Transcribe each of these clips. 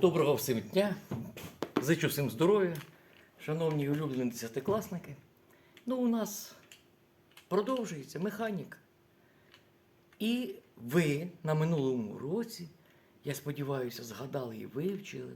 Доброго всім дня. Зичу всім здоров'я, шановні улюблені десятикласники. Ну, у нас продовжується механіка. І ви на минулому році, я сподіваюся, згадали і вивчили,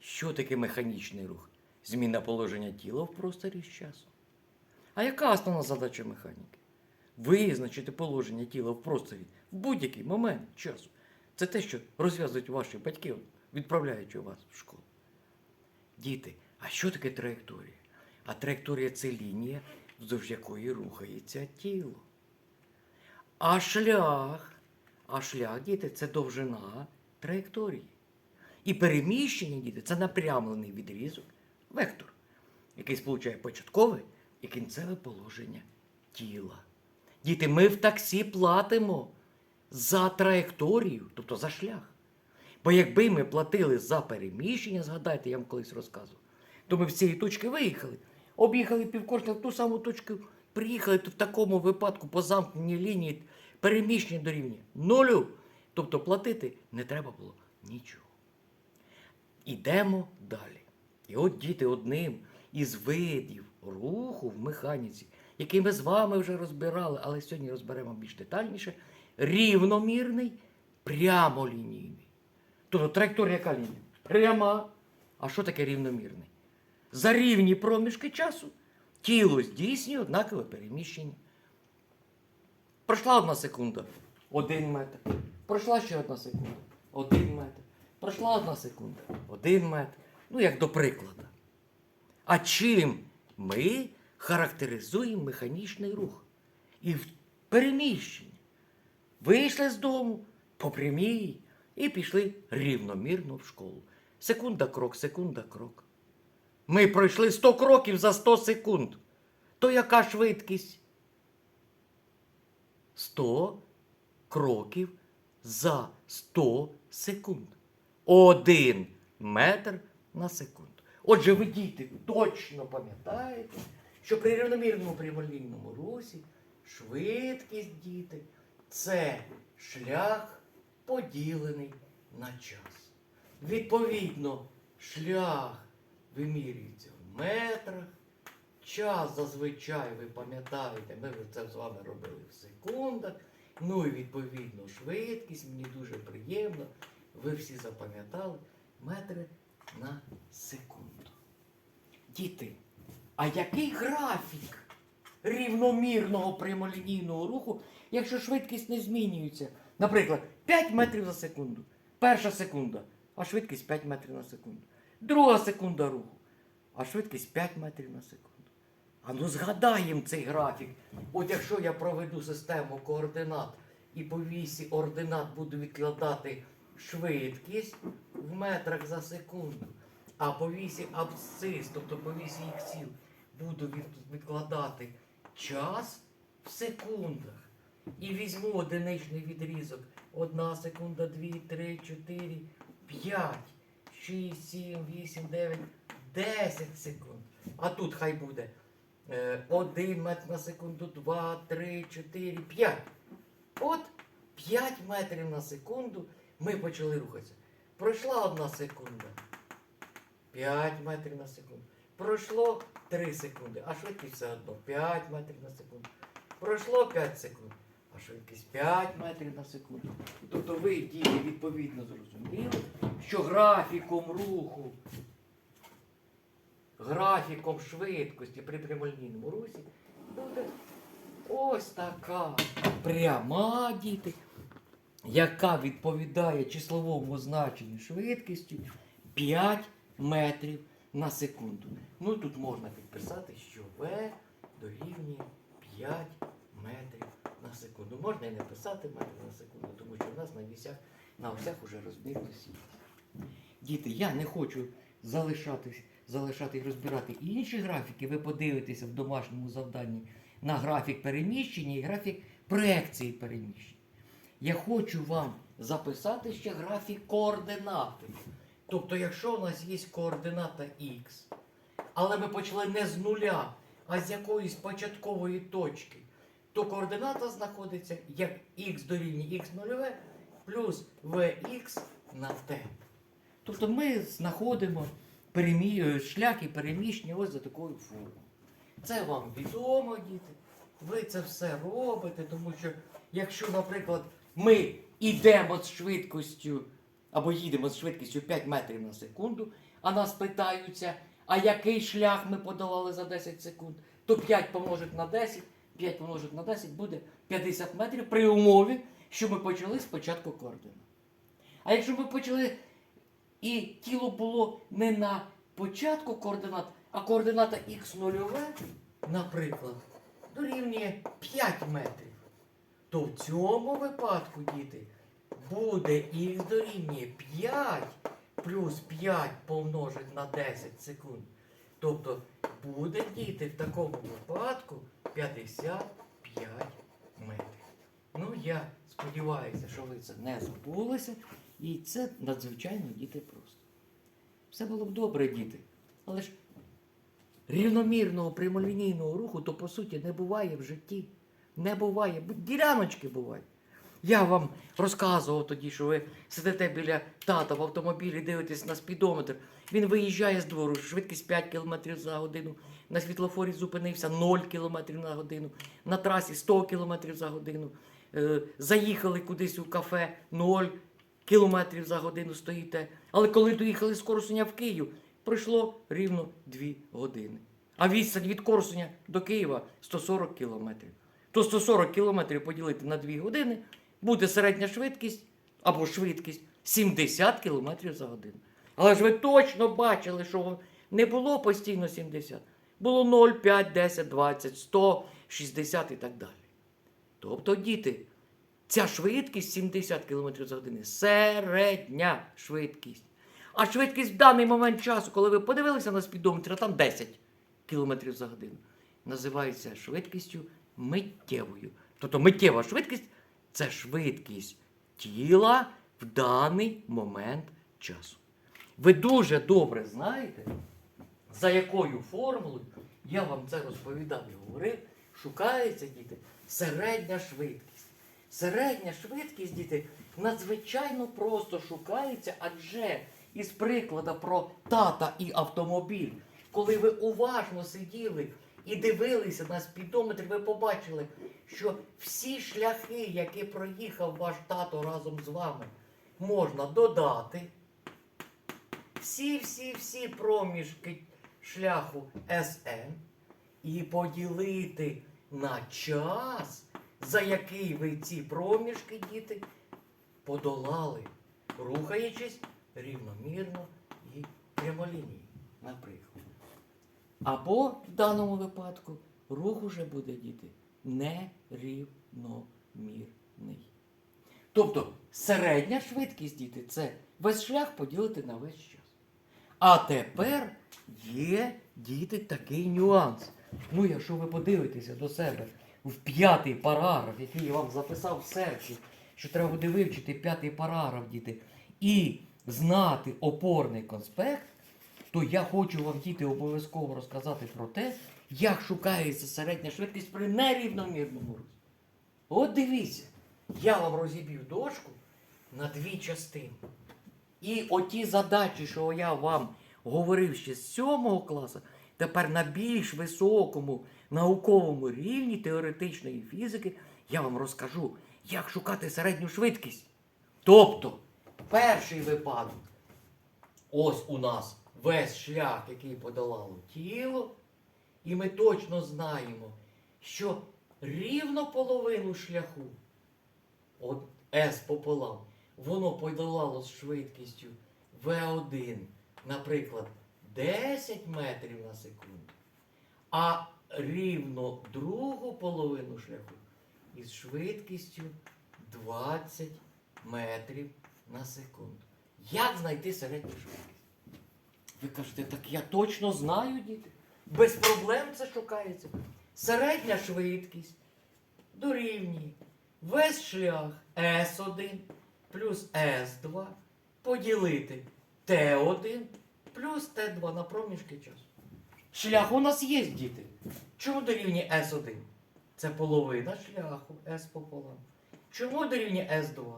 що таке механічний рух, зміна положення тіла в просторі з часом. А яка основна задача механіки? Визначити положення тіла в просторі в будь-який момент часу. Це те, що розв'язують ваші батьки, відправляючи вас в школу. Діти, а що таке траєкторія? А траєкторія це лінія, вздовж якої рухається тіло. А шлях, а шлях, діти, це довжина траєкторії. І переміщення, діти, це напрямлений відрізок, вектор, який сполучає початкове і кінцеве положення тіла. Діти, ми в таксі платимо за траєкторію, тобто за шлях. Бо якби ми платили за переміщення, згадайте, я вам колись розказував, то ми в цієї точки виїхали, об'їхали півкорсла в ту саму точку, приїхали то в такому випадку по замкненій лінії переміщення дорівнює нулю. Тобто платити не треба було нічого. Ідемо далі. І от діти одним із видів руху в механіці, який ми з вами вже розбирали, але сьогодні розберемо більш детальніше, рівномірний, прямолінійний. Тобто траєкторія яка? Пряма. А що таке рівномірний? За рівні проміжки часу тіло здійснює однакове переміщення. Пройшла одна секунда, один метр. Пройшла ще одна секунда, один метр. Пройшла одна секунда, один метр. Ну, як до прикладу. А чим ми характеризуємо механічний рух? І в переміщення. Вийшли з дому по прямій і пішли рівномірно в школу. Секунда крок, секунда крок. Ми пройшли 100 кроків за 100 секунд. То яка швидкість? 100 кроків за 100 секунд. Один метр на секунду. Отже, ви діти точно пам'ятаєте, що при рівномірному прямолінійному русі швидкість діти це шлях поділений на час. Відповідно, шлях вимірюється в метрах. Час зазвичай, ви пам'ятаєте, ми це з вами робили в секундах. Ну і відповідно швидкість, мені дуже приємно. Ви всі запам'ятали метри на секунду. Діти, а який графік рівномірного прямолінійного руху, якщо швидкість не змінюється? Наприклад, 5 метрів за секунду. Перша секунда, а швидкість 5 метрів на секунду. Друга секунда руху, а швидкість 5 метрів на секунду. А ну згадаємо цей графік. От якщо я проведу систему координат і по вісі ординат буду відкладати швидкість в метрах за секунду, а по вісі абсцис, тобто по вісі іксів, буду відкладати час в секундах. І візьму одиничний відрізок. Одна секунда, дві, три, чотири, п'ять, шість, сім, вісім, дев'ять, десять секунд. А тут хай буде е, один метр на секунду, два, три, чотири, п'ять. От 5 метрів на секунду ми почали рухатися. Пройшла одна секунда. 5 метрів на секунду. Пройшло 3 секунди, а швидкість все одно 5 метрів на секунду. Пройшло 5 секунд, а швидкість 5 метрів на секунду. Тобто ви, діти, відповідно зрозуміли, що графіком руху, графіком швидкості при прямолінійному русі буде ось така пряма, діти, яка відповідає числовому значенню швидкості 5 метрів на секунду. Ну тут можна підписати, що В дорівнює 5 метрів на секунду. Можна і не писати метрів на секунду, тому що в нас на вісях, на осях уже розбірно сіть. Діти, я не хочу залишати, залишати і розбирати інші графіки. Ви подивитеся в домашньому завданні на графік переміщення і графік проекції переміщення. Я хочу вам записати ще графік координати. Тобто, якщо у нас є координата Х, але ми почали не з нуля, а з якоїсь початкової точки, то координата знаходиться як х дорівнює х нульове плюс vx на t. Тобто ми знаходимо перемі... е, шляхи переміщення ось за такою формою. Це вам відомо, діти. Ви це все робите, тому що якщо, наприклад, ми йдемо з швидкістю або їдемо з швидкістю 5 метрів на секунду, а нас питаються, а який шлях ми подолали за 10 секунд, то 5 помножить на 10, 5 помножить на 10 буде 50 метрів при умові, що ми почали спочатку координат. А якщо ми почали і тіло було не на початку координат, а координата х нульове, наприклад, дорівнює 5 метрів, то в цьому випадку, діти, буде х дорівнює 5 плюс 5 помножить на 10 секунд. Тобто буде діти в такому випадку 55 метрів. Ну, я сподіваюся, що ви це не забулися. І це надзвичайно діти просто. Все було б добре, діти. Але ж рівномірного прямолінійного руху то по суті не буває в житті. Не буває. Діляночки бувають. Я вам розказував тоді, що ви сидите біля тата в автомобілі, дивитесь на спідометр. Він виїжджає з двору, швидкість 5 км за годину. На світлофорі зупинився 0 км на годину, на трасі 100 км за годину. Е, заїхали кудись у кафе 0 км за годину стоїте. Але коли доїхали з Корсуня в Київ, пройшло рівно 2 години. А відстань від Корсуня до Києва 140 кілометрів. То 140 кілометрів поділити на 2 години буде середня швидкість або швидкість 70 кілометрів за годину. Але ж ви точно бачили, що не було постійно 70. Було 0, 5, 10, 20, 100, 60 і так далі. Тобто, діти, ця швидкість 70 км за годину середня швидкість. А швидкість в даний момент часу, коли ви подивилися на спідометр, а там 10 км за годину, називається швидкістю миттєвою. Тобто миттєва швидкість це швидкість тіла в даний момент часу. Ви дуже добре знаєте, за якою формулою, я вам це розповідав і говорив, шукається, діти, середня швидкість. Середня швидкість, діти, надзвичайно просто шукається, адже із прикладу про тата і автомобіль, коли ви уважно сиділи і дивилися на спідометр, ви побачили, що всі шляхи, які проїхав ваш тато разом з вами, можна додати. Всі-всі-всі проміжки шляху СН і поділити на час, за який ви ці проміжки, діти, подолали, рухаючись рівномірно і прямолінійно, наприклад. Або в даному випадку рух уже буде, діти, нерівномірний. Тобто середня швидкість, діти, це весь шлях поділити на весь час. А тепер є, діти, такий нюанс. Ну, якщо ви подивитеся до себе в п'ятий параграф, який я вам записав в серці, що треба буде вивчити п'ятий параграф, діти, і знати опорний конспект, то я хочу вам, діти, обов'язково розказати про те, як шукається середня швидкість при нерівномірному русі. От дивіться, я вам розіб'ю дошку на дві частини. І оті задачі, що я вам говорив ще з 7 класу, тепер на більш високому науковому рівні теоретичної фізики я вам розкажу, як шукати середню швидкість. Тобто, перший випадок, ось у нас весь шлях, який подолало тіло, і ми точно знаємо, що рівно половину шляху, от S пополам, воно подолало з швидкістю V1, наприклад, 10 метрів на секунду, а рівно другу половину шляху із швидкістю 20 метрів на секунду. Як знайти середню швидкість? Ви кажете, так я точно знаю, діти. Без проблем це шукається. Середня швидкість дорівнює весь шлях S1 плюс S2 поділити T1 плюс T2 на проміжки часу. Шлях у нас є, діти. Чому дорівнює S1? Це половина шляху S пополам. Чому дорівнює S2?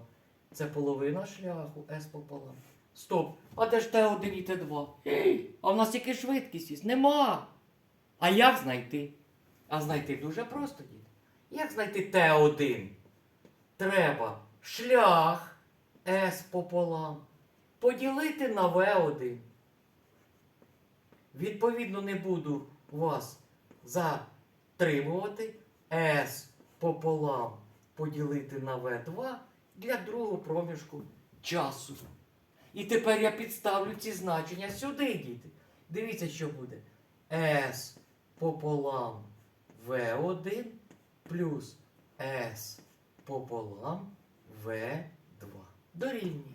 Це половина шляху S пополам. Стоп. А де ж Т1 і Т2? А в нас тільки швидкість є. Нема. А як знайти? А знайти дуже просто, дід. Як знайти Т1? Треба шлях С пополам поділити на В1. Відповідно, не буду вас затримувати. С пополам поділити на В2 для другого проміжку часу. І тепер я підставлю ці значення сюди, діти. Дивіться, що буде. С пополам В1 плюс С пополам В2. Дорівнює.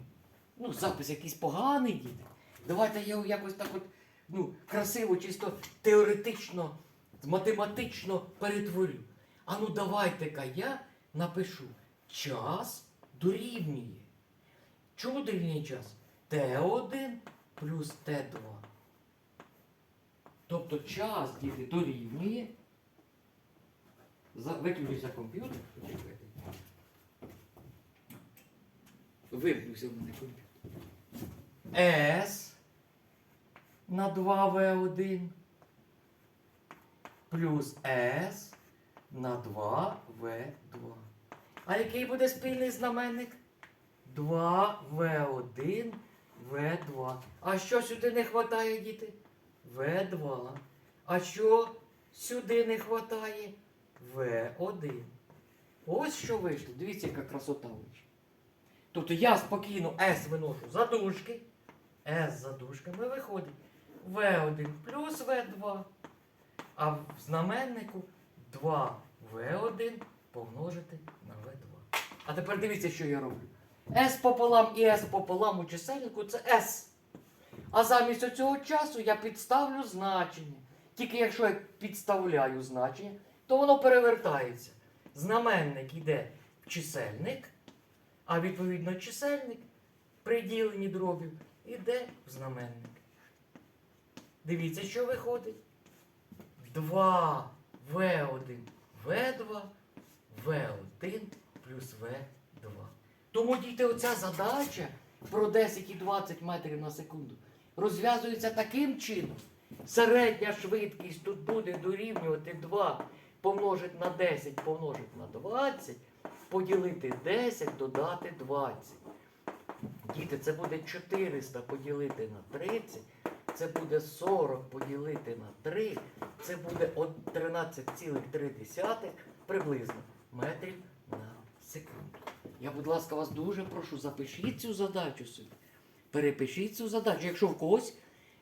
Ну, запис якийсь поганий, діти. Давайте я його якось так от, ну, красиво, чисто теоретично, математично перетворю. А ну давайте-ка я напишу час дорівнює. Чому дорівнює час? Т1 плюс Т2. Тобто час діти дорівнює. Виключився комп'ютер. Почекайте. Вимкнувся в мене комп'ютер. С на 2В1 плюс С на 2В2. А який буде спільний знаменник? 2В1, В2. А що сюди не вистачає, діти? В2. А що сюди не вистачає? В1. Ось що вийшло. Дивіться, яка красота вийшла. Тобто я спокійно S виношу за дужки. S за дужками виходить. В1 плюс В2. А в знаменнику 2В1 помножити на В2. А тепер дивіться, що я роблю. S пополам і S пополам у чисельнику це S. А замість цього часу я підставлю значення. Тільки якщо я підставляю значення, то воно перевертається. Знаменник йде в чисельник, а відповідно чисельник при діленні дробів іде в знаменник. Дивіться, що виходить. 2 В1 В2 В1 плюс В2. Тому дійте, оця задача про 10 і 20 метрів на секунду розв'язується таким чином. Середня швидкість тут буде дорівнювати 2 помножити на 10 помножити на 20, поділити 10, додати 20. Діти, це буде 400 поділити на 30, це буде 40 поділити на 3, це буде 13,3 приблизно метрів. Я, будь ласка, вас дуже прошу, запишіть цю задачу собі. Перепишіть цю задачу. Якщо в когось,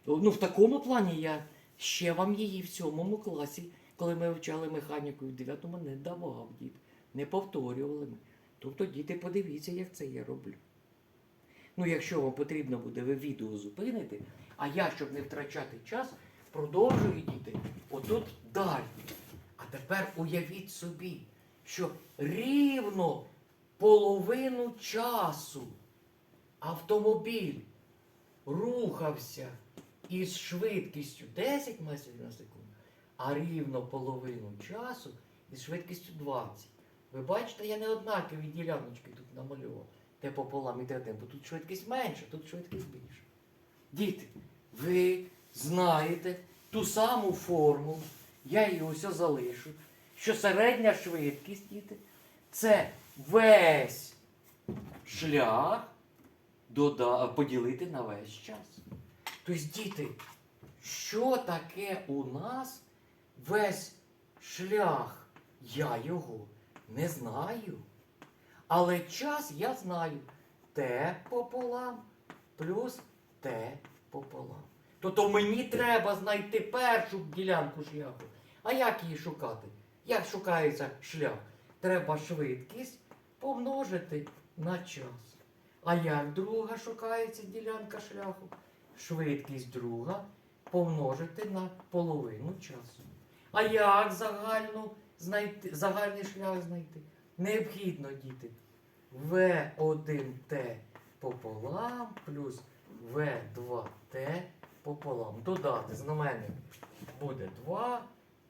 ну в такому плані я ще вам її в сьомому класі, коли ми вивчали механіку в 9 не давав діти. Не повторювали ми. Тобто, діти, подивіться, як це я роблю. Ну, якщо вам потрібно буде, ви відео зупините, а я, щоб не втрачати час, продовжую діти отут далі. А тепер уявіть собі, що рівно половину часу автомобіль рухався із швидкістю 10 метрів на секунду, а рівно половину часу із швидкістю 20. Ви бачите, я не однакові діляночки тут намалював. Те пополам і те одне, тут швидкість менша, тут швидкість більша. Діти, ви знаєте ту саму формулу, я її ось залишу, що середня швидкість, діти, це весь шлях поділити на весь час. Тобто, діти, що таке у нас весь шлях? Я його не знаю. Але час я знаю. Т пополам плюс Т пополам. Тобто мені треба знайти першу ділянку шляху. А як її шукати? Як шукається шлях? Треба швидкість помножити на час. А як друга шукається ділянка шляху? Швидкість друга помножити на половину часу. А як загальну знайти, загальний шлях знайти? Необхідно, діти, В1Т пополам плюс В2Т пополам. Додати знаменник буде 2,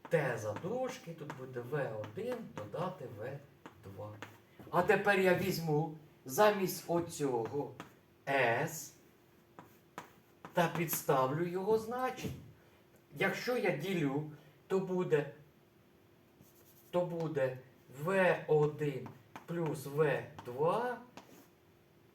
Т за задушки, тут буде В1, додати В2. А тепер я візьму замість оцього С та підставлю його значення. Якщо я ділю, то буде, то буде В1 плюс В2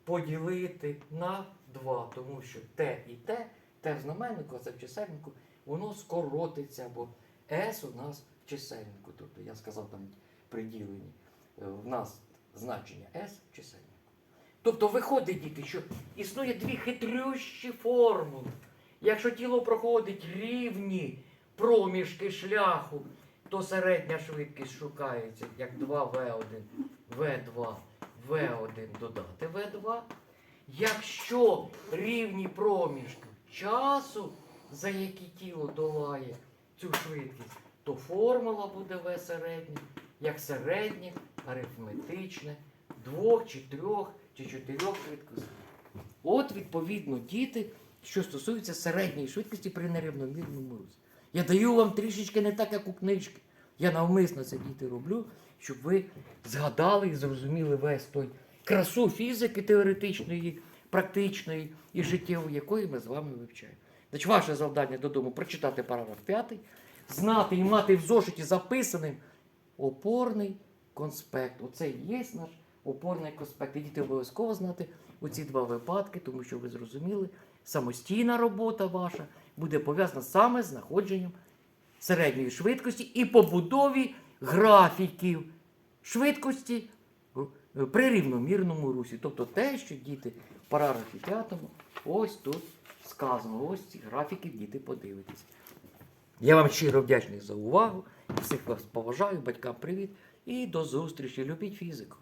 поділити на 2, тому що Т і Т, Т в знаменнику, це в чисельнику, воно скоротиться, бо С у нас в чисельнику. Тобто я сказав там при діленні, е, в нас значення С в чисельнику. Тобто виходить, діти, що існує дві хитрющі формули. Якщо тіло проходить рівні проміжки шляху, то середня швидкість шукається як 2В1, В2, В1 додати В2. Якщо рівні проміжки часу, за які тіло долає цю швидкість, то формула буде В середнє, як середнє арифметичне двох чи трьох чи чотирьох швидкостей. От, відповідно, діти, що стосується середньої швидкості при нерівномірному русі. Я даю вам трішечки не так, як у книжки. Я навмисно це діти роблю, щоб ви згадали і зрозуміли весь той красу фізики теоретичної, практичної і життєвої, якої ми з вами вивчаємо. Значить, ваше завдання додому прочитати параграф 5, знати і мати в зошиті записаним опорний конспект. Оце є наш опорний конспект. І діти обов'язково знати оці два випадки, тому що ви зрозуміли, самостійна робота ваша буде пов'язана саме з знаходженням середньої швидкості і побудові графіків швидкості е, при рівномірному русі. Тобто те, що діти в параграфі 5 ось тут сказано, ось ці графіки діти подивитесь. Я вам щиро вдячний за увагу. Всіх вас поважаю, батькам привіт і до зустрічі. Любіть фізику.